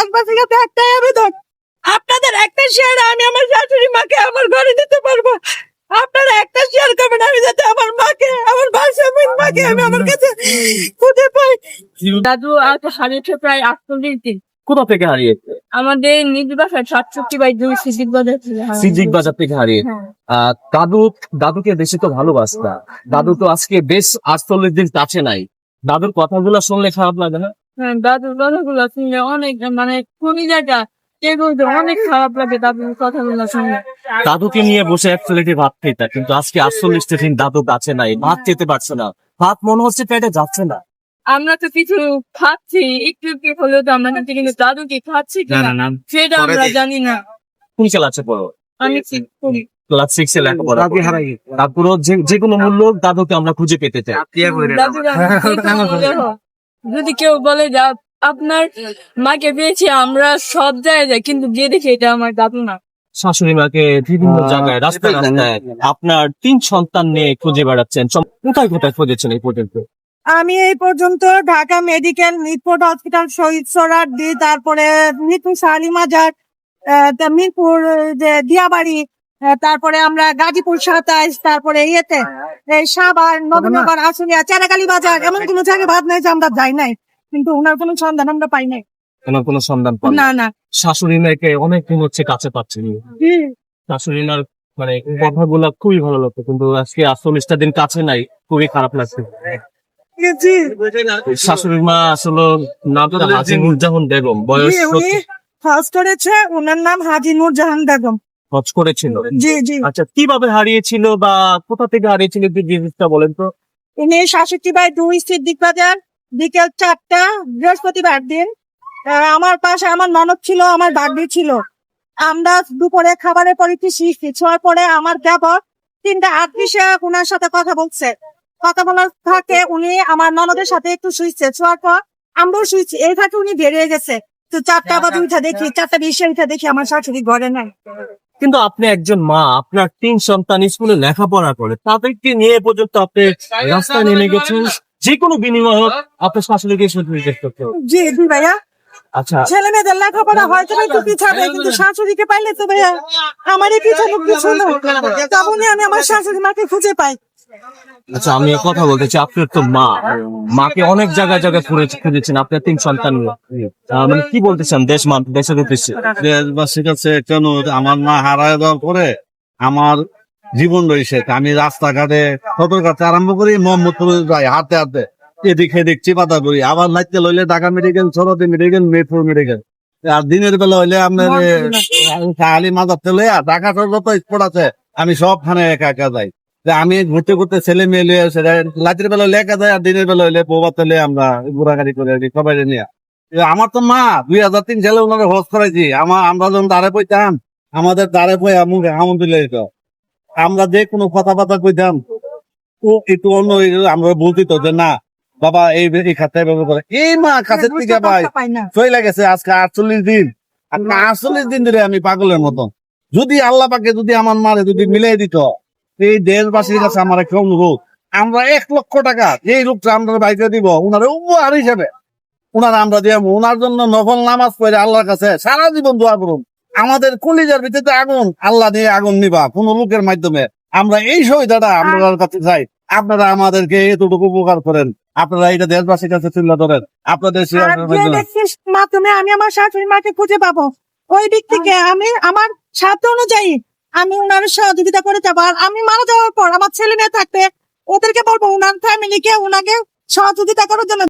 দেশবাসীর কাছে একটাই আবেদন আপনাদের একটা শেয়ার আমি আমার শাশুড়ি মাকে আমার ঘরে দিতে পারব। আপনারা একটা শেয়ার করবেন আমি যাতে আমার মাকে আমার ভাষামীন মাকে আমি আমার কাছে খুঁজে পাই। দাদু আর হারিয়েছে প্রায় আটচল্লিশ দিন। কোথা থেকে হারিয়েছে? আমাদের নিজ বাসায় সাতষট্টি বাই দুই সিদ্দিক বাজার সিজিক বাজার থেকে হারিয়ে হ্যাঁ। আহ, দাদু দাদুকে বেশি তো ভালোবাসতা দাদু তো আজকে বেশ আটচল্লিশ দিন কাছে নাই। দাদুর কথাগুলো শুনলে খারাপ লাগে না? দাদুর কথাগুলো শুনলে অনেক মানে খুবই জায়গা। অনেক খারাপ লাগে দাদুর কথাগুলো শুনলে। দাদুকে নিয়ে বসে এক প্লেটে ভাত খেতা কিন্তু আজকে আটচল্লিশটা দিন দাদু কাছে নাই ভাত খেতে পারছে না। ভাত মনে হচ্ছে পেটে যাচ্ছে না। আমরা তো কিছু খাচ্ছি একটু একটু হলেও তো আমরা কিন্তু কিন্তু দাদু কি খাচ্ছি কিনা সেটা আমরা জানি না। কোন ক্লাসে পড়ো আমি ঠিক করি? ক্লাস সিক্স এ লেখাপড়া। যে যে কোনো মূল্য দাদুকে আমরা খুঁজে পেতে চাই। যদি কেউ বলে যে আপনার মাকে পেয়েছি আমরা সব জায়গায় যাই কিন্তু গিয়ে দেখি এটা আমার দাদু না। শাশুড়ি মাকে বিভিন্ন জায়গায় রাস্তায় রাস্তায় আপনার তিন সন্তান নিয়ে খুঁজে বেড়াচ্ছেন। কোথায় কোথায় খুঁজেছেন এই পর্যন্ত? আমি এই পর্যন্ত ঢাকা মেডিকেল মিরপুর হসপিটাল শহীদ সরার দি তারপরে মিরপুর শালিমাজার মিরপুর যে দিয়াবাড়ি তারপরে আমরা গাজীপুর সাতাইশ তারপরে ইয়েতে এই সাভার নবীনগর আশুলিয়া চারাকালী বাজার এমন কোনো জায়গায় ভাত নাই যে আমরা যাই নাই। কিন্তু ওনার কোনো সন্ধান আমরা পাই নাই। ওনার কোনো সন্ধান পান না না। শাশুড়ি মেয়েকে অনেক দিন হচ্ছে কাছে পাচ্ছেন হুম। শাশুড়ি মার মানে কথাগুলো খুবই ভালো লাগতো কিন্তু আজকে আটচল্লিশটা দিন কাছে নাই খুবই খারাপ লাগছে। শাশুড়ি মা আসলে নামটা হাজি নুরজাহান বেগম বয়স উনি ফার্স্ট করেছে ওনার নাম হাজি নূরজাহান বেগম। হজ করেছিল? জি জি। আচ্ছা কীভাবে হারিয়েছিল বা কোথা থেকে হারিয়েছিল একটু জিনিসটা বলেন তো? সাতষট্টি বাই দুই সিদ্দিক বাজার বিকেল চারটা বৃহস্পতিবার দিন। আমার পাশে আমার ননদ ছিল আমার বাগদি ছিল। আমরা দুপুরে খাবারের পরে কি শিখছি ছোঁয়ার পরে আমার দেবর তিনটা আত্মীয় ওনার সাথে কথা বলছে। কথা বলার ফাঁকে উনি আমার ননদের সাথে একটু শুইছে। ছোঁয়ার পর আমরাও শুইছি। এই ফাঁকে উনি বেরিয়ে গেছে। তো চারটা বাজে উঠে দেখি চারটা বিশে উঠে দেখি আমার শাশুড়ি ঘরে নাই। কিন্তু আপনি একজন মা, আপনার তিন সন্তান স্কুলে লেখাপড়া করে, তাদেরকে নিয়ে পর্যন্ত আপনি রাস্তায় নেমে গেছেন যে কোনো বিনিময় হোক, আপনার শাশুড়িকে জি জি ভাইয়া। আচ্ছা। ছেলে মেয়েদের লেখাপড়া হয়তো একটু পিছাবে কিন্তু শাশুড়িকে পাইলে তো ভাইয়া আমারই পিছানো কিছু না তখনই আমি আমার শাশুড়ি মাকে খুঁজে পাই। আচ্ছা আমি কথা বলতে চাই। আপনার তো মা। মাকে অনেক জায়গায় জায়গায় ঘুরে খুঁজেছেন। আপনার তিন সন্তান। মানে কি বলতে চান দেশ মান দেশের উদ্দেশ্যে দেশবাসীর কাছে কেন আমার মা হারায় দেওয়ার পরে আমার জীবন রয়েছে। আমি রাস্তাঘাটে সদরঘাটে আরম্ভ করি মোহাম্মদপুর যাই হাঁটতে হাঁটতে। এদিক আবার নাইতে লইলে ঢাকা মেডিকেল মেডিকেল মেডিকেল আর দিনের বেলা হইলে আপনার খালি মাজার লইয়া ঢাকা যত আছে, আমি সবখানে একা একা যাই। আমি ঘুরতে ঘুরতে ছেলে মেয়ে আসে রাতের বেলা হইলে একা যাই আর দিনের বেলা হইলে বৌবাতে লিয়ে আমরা ঘোরাঘুরি করে আর কি সবাই নিয়ে। আমার তো মা, দুই হাজার তিন সালে ওনারা হোস করাইছি। আমার আমরা যখন দাঁড়ে পইতাম আমাদের দাঁড়ে পই মুখে আমন তুলে আমরা যে কোনো কথাবার্তা কইতাম, ও একটু অন্য আমরা বলতি তো যে না বাবা এই এই খাতায় ব্যবহার করে। এই মা কাছের থেকে ভাই চলে গেছে আজকে আটচল্লিশ দিন। আটচল্লিশ দিন? ধরে আমি পাগলের মতন। যদি আল্লাহ পাকে যদি আমার মারে যদি মিলাই দিত এই দেশবাসীর কাছে আমার একটা অনুরোধ আমরা এক লক্ষ টাকা এই লোকটা আমরা বাইকে দিব উনার উপহার হিসেবে। উনার আমরা দিয়ে উনার জন্য নফল নামাজ পড়ে আল্লাহর কাছে সারা জীবন দোয়া করুন। আমাদের কলিজার ভিতরে আগুন আল্লাহ দিয়ে আগুন নিবা কোন লোকের মাধ্যমে। আমরা এই সুবিধাটা আপনার কাছে চাই। আপনারা আমাদেরকে এতটুকু উপকার করেন। আপনারা এটা দেশবাসীর কাছে তুলে ধরেন। আপনাদের মাধ্যমে। মাধ্যমে আমি আমার শাশুড়ি মাকে খুঁজে পাবো ওই ব্যক্তিকে আমি আমার সাধ্য অনুযায়ী আমি ওনার সহযোগিতা করে যাব। আর আমি মারা যাওয়ার পর আমার ছেলে মেয়ে থাকবে ওদেরকে বলব ওনার ফ্যামিলিকে ওনাকে সহযোগিতা করার জন্য